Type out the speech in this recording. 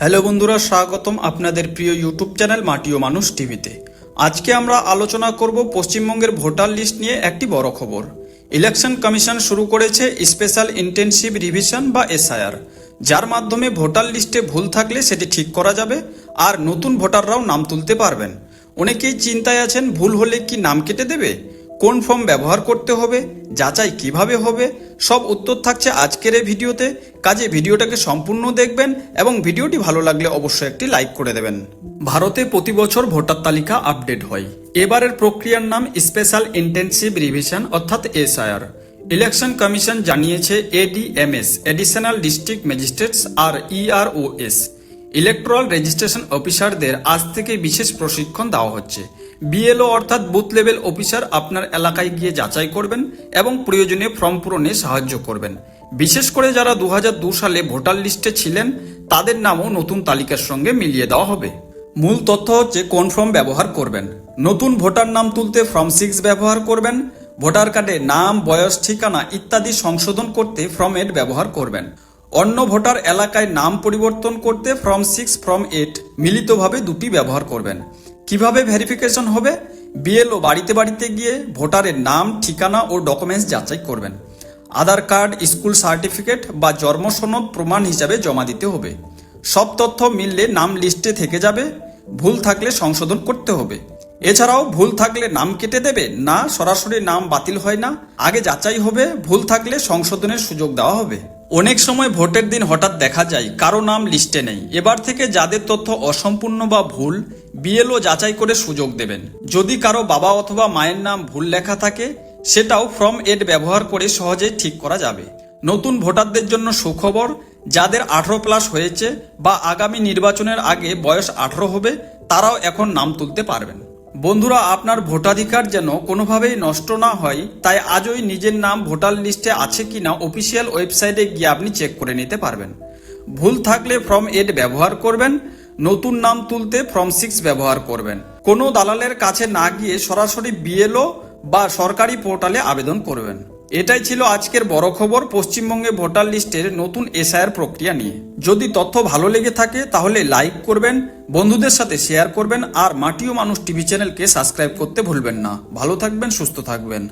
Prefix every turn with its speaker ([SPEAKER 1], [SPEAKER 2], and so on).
[SPEAKER 1] Hello বন্ধুরা, স্বাগতম আপনাদের প্রিয় ইউটিউব চ্যানেল মাটি ও মানুষ টিভিতে। আজকে আমরা আলোচনা করব পশ্চিমবঙ্গের ভোটার লিস্ট নিয়ে একটি বড় খবর। ইলেকশন কমিশন শুরু করেছে স্পেশাল ইন্টেনসিভ রিভিশন বা এসআইআর। যার মাধ্যমে ভোটার লিস্টে ভুল থাকলে সেটি ঠিক করা যাবে আর নতুন ভোটাররাও নাম তুলতে পারবেন। অনেকেই চিন্তায় আছেন, ভুল হলে কি নাম কেটে দেবে? কোন ফর্ম ব্যবহার করতে হবে, যাচাই কীভাবে হবে, সব উত্তর থাকছে আজকের এই ভিডিওতে। কাজে ভিডিওটাকে সম্পূর্ণ দেখবেন এবং ভিডিওটি ভালো লাগলে অবশ্যই একটি লাইক করে দেবেন। ভারতে প্রতি বছর ভোটার তালিকা আপডেট হয়। এবারের প্রক্রিয়ার নাম স্পেশাল ইন্টেনসিভ রিভিশন অর্থাৎ এসআইআর। ইলেকশন কমিশন জানিয়েছে এডিএমএস, এডিশনাল ডিস্ট্রিক্ট ম্যাজিস্ট্রেটস আর ইআরওএস। ইলেকট্রাল রেজিস্ট্রেশন অফিসারদের আজ থেকে বিশেষ প্রশিক্ষণ দেওয়া হচ্ছে। বিএলও অর্থাৎ বুথ লেভেল অফিসার আপনার এলাকায় গিয়ে যাচাই করবেন এবং প্রয়োজনে ফর্ম পূরণে সাহায্য করবেন। বিশেষ করে যারা দু সালে ভোটার লিস্টে ছিলেন, তাদের নামও নতুন তালিকার সঙ্গে মিলিয়ে দেওয়া হবে। মূল তথ্য হচ্ছে কোন ফর্ম ব্যবহার করবেন। নতুন ভোটার নাম তুলতে ফর্ম সিক্স ব্যবহার করবেন, ভোটার কার্ডে নাম, বয়স, ঠিকানা ইত্যাদি সংশোধন করতে ফর্ম এইট ব্যবহার করবেন। অন্য ভোটার এলাকায় নাম পরিবর্তন করতে ফর্ম সিক্স, ফর্ম এইট মিলিতভাবে দুটি ব্যবহার করবেন। কীভাবে ভেরিফিকেশন হবে? বিএলও বাড়িতে বাড়িতে গিয়ে ভোটারের নাম, ঠিকানা ও ডকুমেন্টস যাচাই করবেন। আধার কার্ড, স্কুল সার্টিফিকেট বা জন্ম সনদ প্রমাণ হিসাবে জমা দিতে হবে। সব তথ্য মিললে নাম লিস্টে থেকে যাবে। ভুল থাকলে সংশোধন করতে হবে। এছাড়াও ভুল থাকলে নাম কেটে দেবে না, সরাসরি নাম বাতিল হয় না। আগে যাচাই হবে, ভুল থাকলে সংশোধনের সুযোগ দেওয়া হবে। অনেক সময় ভোটের দিন হঠাৎ দেখা যায়, কারও নাম লিস্টে নেই। এবার থেকে যাদের তথ্য অসম্পূর্ণ বা ভুল বিএলও যাচাই করে সুযোগ দেবেন। যদি কারও বাবা অথবা মায়ের নাম ভুল লেখা থাকে, সেটাও ফর্ম এড ব্যবহার করে সহজেই ঠিক করা যাবে। নতুন ভোটারদের জন্য সুখবর, যাদের আঠারো প্লাস হয়েছে বা আগামী নির্বাচনের আগে বয়স আঠারো হবে, তারাও এখন নাম তুলতে পারবেন। বন্ধুরা, আপনার ভোটাধিকার যেন কোনোভাবেই নষ্ট না হয়, তাই আজই নিজের নাম ভোটার লিস্টে আছে কিনা অফিসিয়াল ওয়েবসাইটে গিয়ে আপনি চেক করে নিতে পারবেন। ভুল থাকলে ফর্ম এড ব্যবহার করবেন নতুন নাম তুলতে ফর্ম সিক্স ব্যবহার করবেন। কোনো দালালের কাছে না গিয়ে সরাসরি বিএলও বা সরকারি পোর্টালে আবেদন করবেন। এটাই ছিল আজকের বড় খবর পশ্চিমবঙ্গে ভোটার লিস্টের নতুন এসআইআর প্রক্রিয়া নিয়ে। যদি তথ্য ভালো লেগে থাকে তাহলে লাইক করবেন, বন্ধুদের সাথে শেয়ার করবেন আর মাটিও মানুষ টিভি চ্যানেলকে সাবস্ক্রাইব করতে ভুলবেন না। ভালো থাকবেন, সুস্থ থাকবেন।